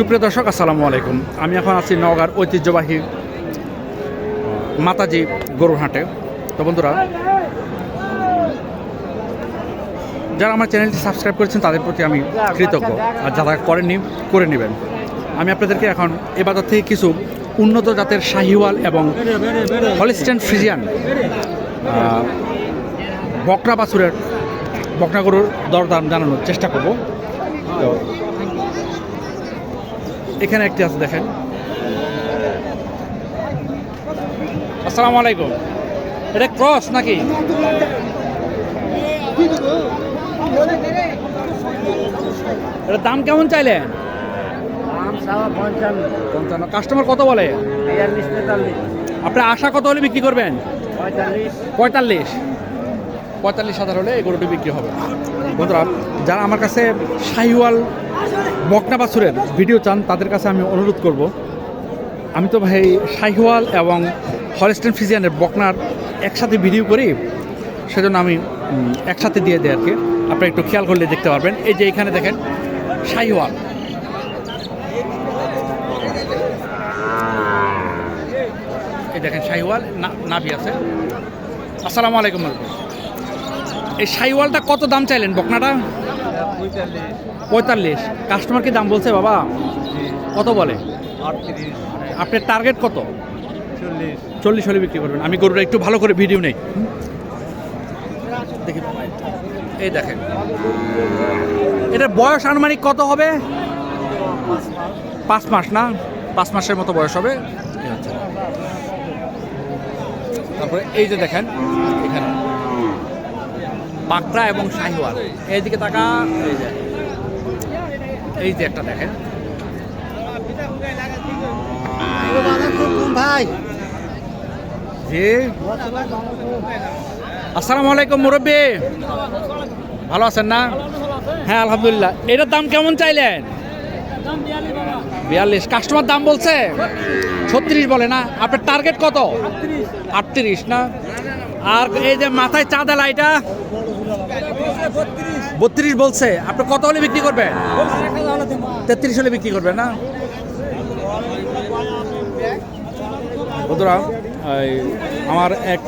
সুপ্রিয় দর্শক, আসসালামু আলাইকুম। আমি এখন আছি নওগাঁর ঐতিহ্যবাহী মাতাজি গরুর হাটে। তো বন্ধুরা, যারা আমার চ্যানেলটি সাবস্ক্রাইব করেছেন, তাদের প্রতি আমি কৃতজ্ঞ। আর যারা করেননি, করে নেবেন। আমি আপনাদেরকে এখন এ বাজার থেকে কিছু উন্নত জাতের শাহিওয়াল এবং হলিস্টেন ফ্রিজিয়ান বকরা বাছুরের, বকরা গরুর দরদাম জানানোর চেষ্টা করব। তো এখানে একটি আছে দেখেন। আসসালামু আলাইকুম। এটা ক্রস নাকি? এটার দাম কেমন চাইলেন? সাওয়া পঞ্চান্ন। পঞ্চান্ন। কাস্টমার কত বলে? আপনার আশা কত হলে বিক্রি করবেন? পঁয়তাল্লিশ। পঁয়তাল্লিশ। পঁয়তাল্লিশ হাজার হলে এই গরুটি বিক্রি হবে। বন্ধুরা যারা আমার কাছে শাহিওয়াল বকনা বাছুরের ভিডিও চান, তাদের কাছে আমি অনুরোধ করব। আমি তো ভাই শাহিওয়াল এবং হলস্টেন ফিজিয়ানের বকনার একসাথে ভিডিও করি, সেজন্য আমি একসাথে দিয়ে দিই আর কি। আপনি একটু খেয়াল করলে দেখতে পারবেন। এই যে এখানে দেখেন, শাহিওয়াল। এই দেখেন শাহিওয়াল নাভি আছে। আসসালামু আলাইকুম। এই শাহিওয়ালটা কত দাম চাইলেন বকনাটা? পঁয়তাল্লিশ। কাস্টমার কি দাম বলছে বাবা? কত বলে? আপনার টার্গেট কত? চল্লিশ চল্লিশ হলে বিক্রি করবেন। আমি গরুটা একটু ভালো করে ভিডিও নেই। দেখি এই দেখেন। এটা বয়স আনুমানিক কত হবে? পাঁচ মাস না? পাঁচ মাসের মতো বয়স হবে। তারপরে এই যে দেখেন, এখানে। পাকড়া এবং শাহিওয়াল। এইদিকে তাকা এই যে। এই যে একটা দেখেন। ভাই। জি। আসসালামু আলাইকুম মুরব্বী। ভালো আছেন না? হ্যাঁ আলহামদুলিল্লাহ। এটার দাম কেমন চাইলেন? বিয়াল্লিশ। কাস্টমার দাম বলছে? ছত্রিশ বলে না? আপনার টার্গেট কত? আটত্রিশ। না? আর এই যে মাথায় চাঁদা এটা? বত্রিশ বলছে। আপনি কত হলে বিক্রি করবেন? তেত্রিশ হলে বিক্রি করবেন না? বন্ধুরা আমার এক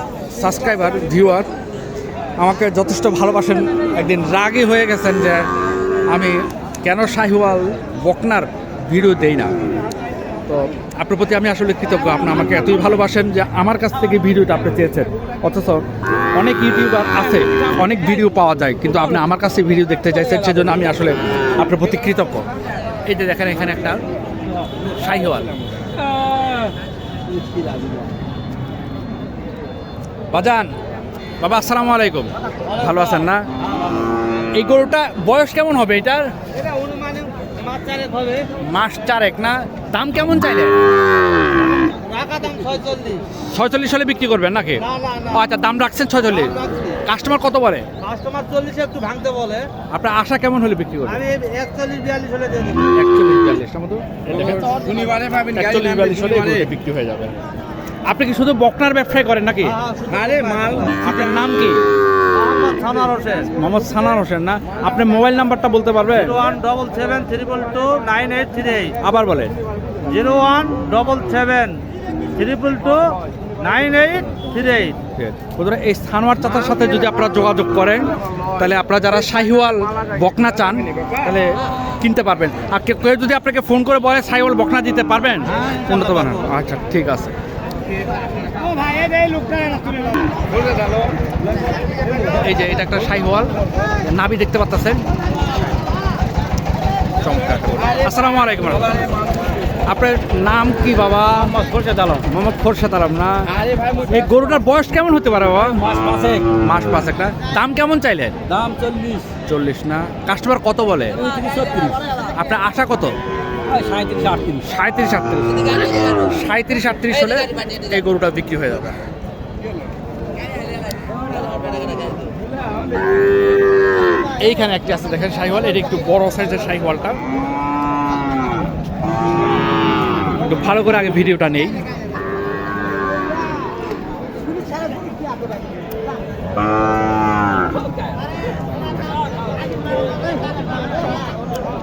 সাবস্ক্রাইবার ভিউয়ার আমাকে যথেষ্ট ভালোবাসেন। একদিন রাগই হয়ে গেছেন যে আমি কেন শাহিওয়াল বকনার ভিডিও দেই না? তো আপনার প্রতি আমি আসলে কৃতজ্ঞ। আপনি আমাকে এতই ভালোবাসেন যে আমার কাছ থেকে ভিডিওটা আপনি চেয়েছেন। অথচ অনেক ইউটিউবার আছে অনেক ভিডিও পাওয়া যায় কিন্তু আপনি আমার কাছে ভিডিও দেখতে চাইছেন সেজন্য আমি আসলে আপনার প্রতি কৃতজ্ঞ। এই যে দেখেন এখানে একটা শাহিওয়াল। বাজান বাবা আসসালামু আলাইকুম। ভালো আছেন না? এই গরুটা বয়স কেমন হবে এটার? মাস চারেক না? দাম কেমন চাইলে ছয়চল্লিশ। হলে বিক্রি করবেন নাকি? না না না। ও আচ্ছা দাম রাখছেন ছয়চল্লিশ। কাস্টমার কত বলে? কাস্টমার চল্লিশে একটু ভাঙতে বলে। আপনার আশা কেমন হলে বিক্রি করবেন? আমি একচল্লিশ বিয়াল্লিশ হলে দিয়ে একচল্লিশ মতো একচল্লিশ বিয়াল্লিশ হলে এই বিক্রি হয়ে যাবে। আপনি কি শুধু বকনার ব্যবসায় করেন নাকি? আরে মাল আপনার নাম কি? মোহাম্মদ সানার হোসেন। না? আপনি মোবাইল নাম্বারটা বলতে পারবেন? One double seven triple two nine eight three eight. আবার বলেন zero one double seven triple two nine eight three eight. বন্ধুরা এই সানোয়ার চাচার সাথে যদি আপনারা যোগাযোগ করেন তাহলে আপনারা যারা শাহিওয়াল বকনা চান তাহলে কিনতে পারবেন। আর কেউ কেউ যদি আপনাকে ফোন করে বলে শাহিওয়াল বকনা দিতে পারবেন? উন্নত বানান আচ্ছা ঠিক আছে। এই যে এটা একটা শাহিওয়াল নাবি দেখতে পাচ্ছেন চমৎকার। আসসালামু আলাইকুম আপনার নাম কি বাবা? খোরশেদ আলম। মোহাম্মদ খোরশেদ আলম না? এই গরুটার বয়স কেমন হতে পারে বাবা? মাস মাসে মাস পাঁচ একটা দাম কেমন চাইলেন? দাম চল্লিশ। চল্লিশ না? কাস্টমার কত বলে? আপনার আশা কত? সাঁত্রিশ, আটত্রিশ। সাঁত্রিশ, আটত্রিশ হলে এই গরুটা বিক্রি হয়ে যাবে। এইখানে একটি আছে, দেখেন শাহিওয়াল। এটা একটু বড় সাইজের শাহিওয়ালটা। একটু ভালো করে আগে ভিডিওটা নেই।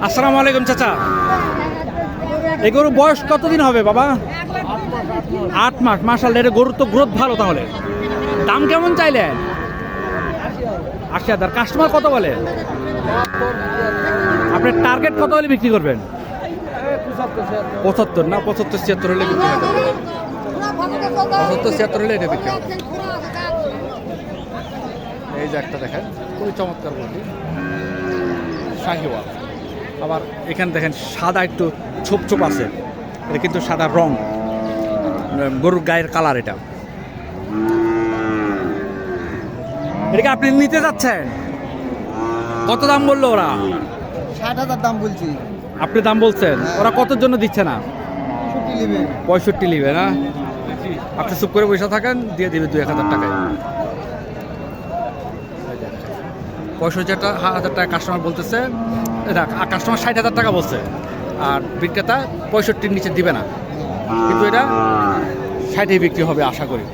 আসসালামু আলাইকুম, চাচা। এই গরু বয়স কতদিন হবে বাবা? আট মাস মাসাল এটা গরুর তো গ্রোথ ভালো তাহলে। দাম কেমন চাইলেন আশি হাজার। কাস্টমার কত বলে? আপনার টার্গেট কত হলে বিক্রি করবেন? পঁচাত্তর না, পঁচাত্তর, ছিয়াত্তর হলে বিক্রি পঁচাত্তর, ছিয়াত্তর হলে এটা বিক্রি এই যে একটা দেখেন, খুবই চমৎকার বলছি শাহিওয়াল। আবার এখানে দেখেন সাদা একটু ছোপ ছোপ আছে। এটা কিন্তু সাদা রং। গরুর গায়ের কালার এটা। এটাকে আপনি নিতে যাচ্ছেন? কত দাম বলল ওরা? ষাট হাজার দাম বলছি। আপনি দাম বলছেন? ওরা কতর জন্য দিচ্ছে না? পঁয়ষট্টি নিবে। না? আপনি চুপ করে পয়সা থাকেন দিয়ে দিবে দুই এক হাজার টাকায়। পঁয়ষট্টি হাজার টাকা কাস্টমার বলতেছে কাস্টমার ষাট হাজার টাকা বলছে। আর বিক্রেতা পঁয়ষট্টির নিচে দিবে না। কিন্তু এটা ষাটেই বিক্রি হবে আশা করি।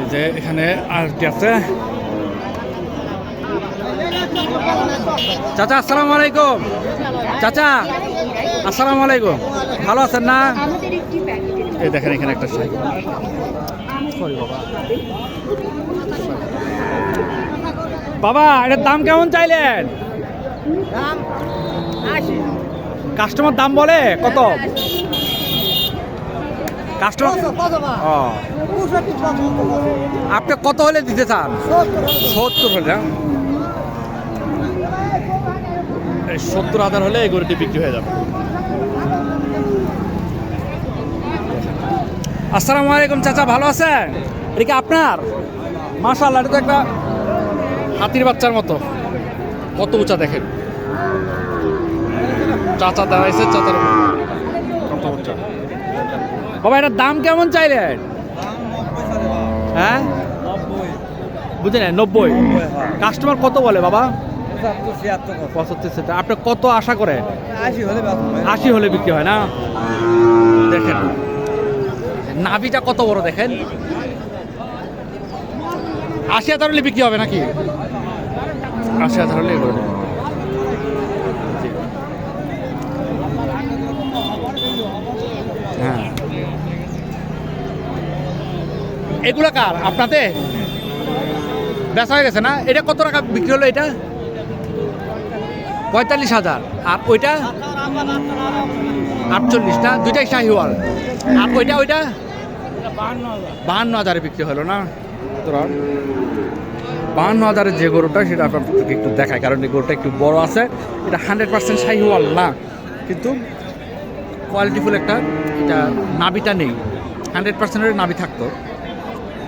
এই যে এখানে আর কি আছে। চাচা আসসালামু আলাইকুম। চাচা আসসালামু আলাইকুম। ভালো আছেন না? এই দেখেন এখানে একটা সাইকেল সরি বাবা। বাবা এটার দাম কেমন চাইলেন? কাস্টমার দাম বলে? কত? কাস্টমার ও। আপনি কত হলে দিতে চান? সত্তর হলে। এই সত্তর হাজার হলে এই গরুটি বিক্রি হয়ে যাবে। আসসালামু আলাইকুম চাচা ভালো আছেন? এটা কি আপনার? মাশাআল্লাহ এটা তো একটা হাতির বাচ্চার মতো। কত উঁচা দেখেন। চাচা দাঁড়াইছে চাচার কত উঁচা। বাবা এটার দাম কেমন চাইলেন? হ্যাঁ? বুঝলেন নব্বই। কাস্টমার কত বলে বাবা? পঁচাত্তর ছিয়াত্তর। আপনি কত আশা করে আশি হলে আশি হলে বিক্রি হয় না? দেখেন নাভিটা কত বড় দেখেন? আশি হাজার হলে বিক্রি হবে নাকি? আশি হাজার হলে। জি। হ্যাঁ। এগুলো কার? আপনাদের? বেচা হয়ে গেছে না? এটা কত টাকা বিক্রি হলো এটা? পঁয়তাল্লিশ হাজার। আর ওইটা? আটচল্লিশ, না? দুইটাই শাহিওয়াল। আর ওইটা ওইটা? বাহান্ন হাজারে বিক্রি হলো না? বাহান্ন হাজারের যে গরুটা, সেটা আপনাদেরকে একটু দেখায় কারণ এই গরুটা একটু বড় আছে। এটা হান্ড্রেড পার্সেন্ট সাই শাহিওয়াল না, কিন্তু কোয়ালিটিফুল একটা, এটা নাবিটা নেই। হান্ড্রেড পার্সেন্টের নাবি থাকতো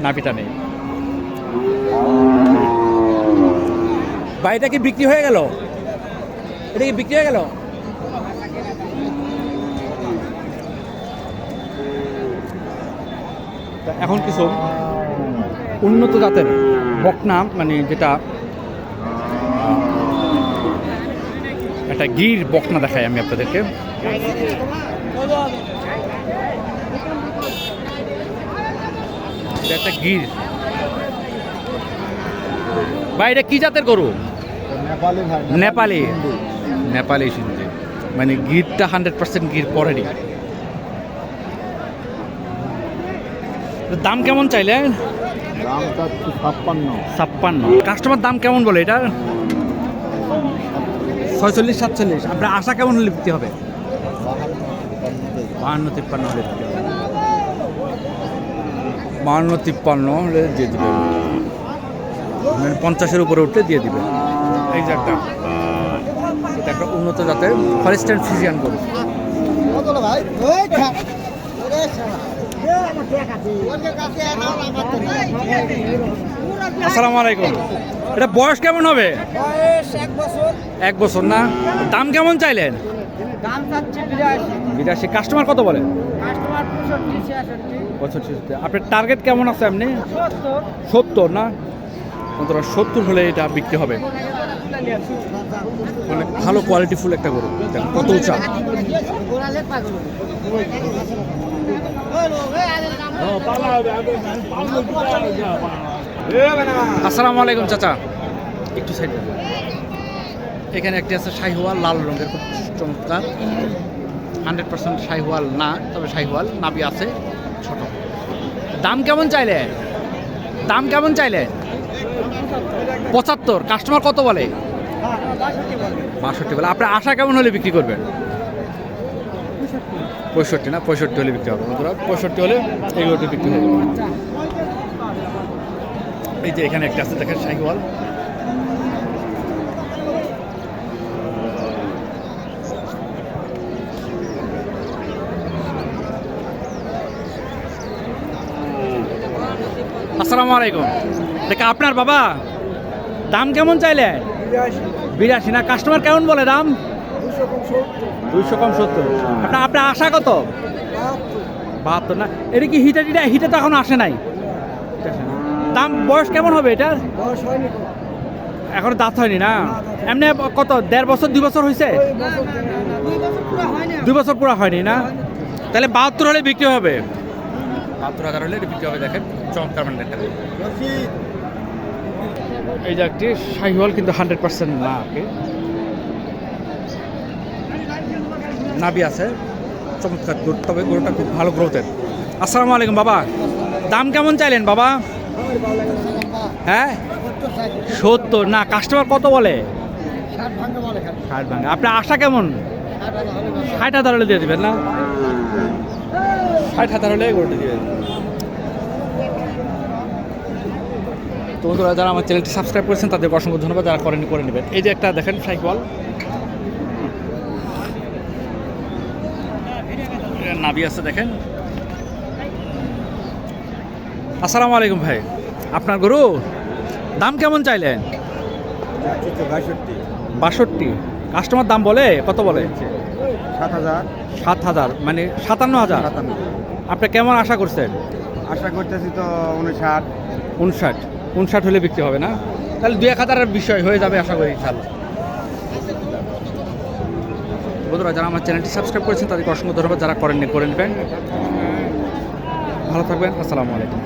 নাবিটা নেই। বাড়িটা কি বিক্রি হয়ে গেল? এটা কি বিক্রি হয়ে গেল? এখন কিছু উন্নত জাতের বকনা মানে যেটা একটা গির বকনা দেখাই আমি আপনাদেরকে। একটা গির। বা এটা কি জাতের গরু? নেপালি নেপালি মানে গিরটা হান্ড্রেড পার্সেন্ট গির পড়েনি দাম কেমন চাইলেন দাম চাচ্ছি ছাপ্পান্ন। ছাপ্পান্ন। কাস্টমার দাম কেমন বলে এটা ছয়চল্লিশ সাতচল্লিশ। আপনার আশা কেমন হলে বিক্রি হবে? বাহান্ন তিপ্পান্ন হলে বিক্রি হবে। বাহান্ন তিপ্পান্ন হলে দিয়ে দিবে মানে পঞ্চাশের উপরে উঠলে দিয়ে দিবে এই যে একটা এটা একটা উন্নত জাতের ফরেস্টার্ন ফিজিয়ান গরু কত হলো ভাই ওই খা ওরে শালা ওর কাছে এনাও আমার তো নাই। আসসালামু আলাইকুম। এটা বয়স কেমন হবে? এক বছর। না? দাম কেমন চাইলেন? বিরাশি। কাস্টমার কত বলে? কাস্টমার পঁয়ষট্টি ছিয়াষট্টি পঁচাশি আপনার টার্গেট কেমন আছে আপনি? সত্তর। না? অন্তরা সত্তর হলে এটা বিক্রি হবে। মানে ভালো কোয়ালিটি ফুল একটা গরু। কত উঁচা। আসসালামু আলাইকুম, চাচা। একটু সাইড এখানে একটি আছে শাহিওয়াল লাল রঙের খুব চমৎকার। হান্ড্রেড পার্সেন্ট শাহিওয়াল না, তবে শাহিওয়াল, নাবি আছে, ছোট। দাম কেমন চাইলে? দাম কেমন চাইলে? পঁচাত্তর। কাস্টমার কত বলে। বাষট্টি বলে। আপনার আশা কেমন হলে বিক্রি করবেন? পঁয়ষট্টি না? পঁয়ষট্টি হলে বিক্রি হবে। বন্ধুরা, পঁয়ষট্টি হলে এগুলোতে বিক্রি হবে। এই যে এখানে একটা আছে, দেখেন শাহিওয়াল আসসালামু আলাইকুম। দেখা, আপনার বাবা, দাম কেমন চাইলে? বিরাশি। না? কাস্টমার কেমন বলে দাম? দুইশো কম সত্তর। আপনার আপনার আশা কত? বাহাত্তর না? এটা কি হিটে টিটা হিটে তো এখন আসে নাই? দাম বয়স কেমন হবে এটার? এখন দাঁত হয়নি না? এমনি কত দেড় বছর দুই বছর হয়েছে দুই বছর পুরো হয়নি না? তাহলে বাহাত্তর হলে বিক্রি হবে? বাহাত্তর হাজার হলে বিক্রি হবে দেখেন চমৎকার মানে একটা এই যে শাহিওয়াল কিন্তু হান্ড্রেড পার্সেন্ট না আর কি নাবি আছে। চমৎকার গরু, তবে গরুটা খুব ভালো গ্রোথের আসসালামু আলাইকুম বাবা। দাম কেমন চাইলেন বাবা? হ্যাঁ? সত্তর। না কাস্টমার কত বলে? ষাট আপনার আশা কেমন? ষাট হাজার হলে দিয়ে দেবেন না? ষাট হাজার হলে গরুটা দিয়ে তো যারা আমার চ্যানেলটি সাবস্ক্রাইব করেছেন, তাদেরকে অসংখ্য ধন্যবাদ। যারা করেনি করে নেবেন। এই যে একটা দেখেন সাইকেল নাবি আছে দেখেন। আসসালামু আলাইকুম ভাই আপনার গরু? দাম কেমন চাইলেন? বাষট্টি। কাস্টমার দাম বলে কত বলে? সাত হাজার সাত হাজার মানে সাতান্ন হাজার। আপনি কেমন আশা করছেন? আশা করতেছি তো উনষাট। উনষাট। উনষাট হলে বিক্রি হবে না? তাহলে দু এক হাজারের বিষয় হয়ে যাবে আশা করি ইনশাল্লাহ। বন্ধুরা, যারা আমার চ্যানেলটি সাবস্ক্রাইব করেছেন, তাদেরকে অসংখ্য ধন্যবাদ। যারা করেননি, করে নেবেন। ভালো থাকবেন। আসসালামু আলাইকুম।